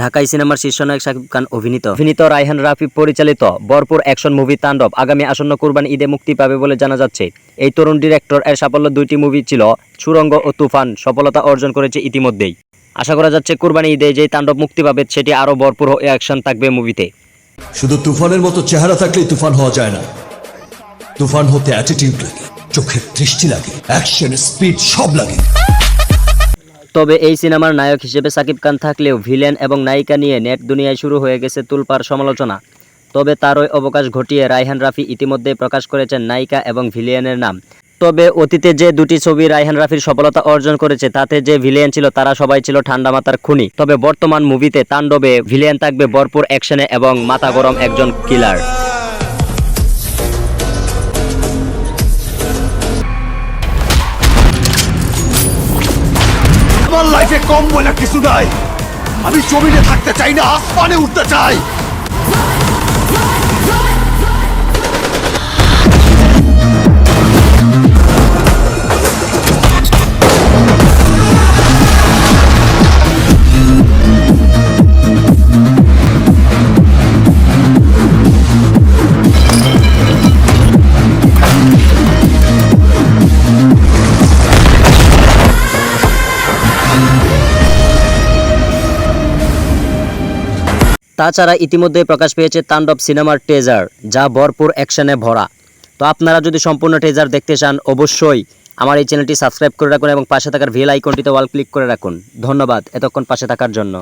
ঢাকাই সিনেমার শীর্ষনায়ক শাকিব খান অভিনীত। অভিনীত রায়হান রাফি পরিচালিত বরপুর অ্যাকশন মুভি তাণ্ডব আগামী আসন্ন কুরবান ঈদে মুক্তি পাবে বলে জানা যাচ্ছে। এই তরুণ ডিরেক্টর এর সাফল্য দুইটি মুভি ছিল সুরঙ্গ ও তুফান সফলতা অর্জন করেছে ইতিমধ্যেই। আশা করা যাচ্ছে কুরবানি ঈদে যে তাণ্ডব মুক্তি পাবে সেটি আরও বরপুর ভরপুর অ্যাকশন থাকবে মুভিতে। শুধু তুফানের মতো চেহারা থাকলেই তুফান হওয়া যায় না। তুফান হতে অ্যাটিটিউড লাগে চোখের দৃষ্টি লাগে অ্যাকশন স্পিড সব লাগে। তবে এই সিনেমার নায়ক হিসেবে সাকিব খান থাকলেও ভিলেন এবং নায়িকা নিয়ে নেট দুনিয়ায় শুরু হয়ে গেছে তুলপার সমালোচনা। তবে তারই অবকাশ ঘটিয়ে রায়হান রাফি ইতিমধ্যে প্রকাশ করেছেন নায়িকা এবং ভিলিয়ানের নাম। তবে অতীতে যে দুটি ছবি রায়হান রাফির সফলতা অর্জন করেছে, তাতে যে ভিলিয়ান ছিল তারা সবাই ছিল ঠান্ডা মাথার খুনি। তবে বর্তমান মুভিতে তাণ্ডবে ভিলিয়ান থাকবে ভরপুর অ্যাকশনে এবং মাথা গরম একজন কিলার। আমার লাইফে কম বলে কিছু নাই। আমি জমিনে থাকতে চাই না আসমানে উঠতে চাই। তাছাড়া ইতিমধ্যে প্রকাশ পেয়েছে তাণ্ডব সিনেমার টেজার যা ভরপুর অ্যাকশনে ভরা। তো আপনারা যদি সম্পূর্ণ টেজার দেখতে চান, অবশ্যই আমার এই চ্যানেলটি সাবস্ক্রাইব করে রাখুন এবং পাশে থাকার ভিল আইকনটিতে ওয়াল ক্লিক করে রাখুন। ধন্যবাদ এতক্ষণ পাশে থাকার জন্য।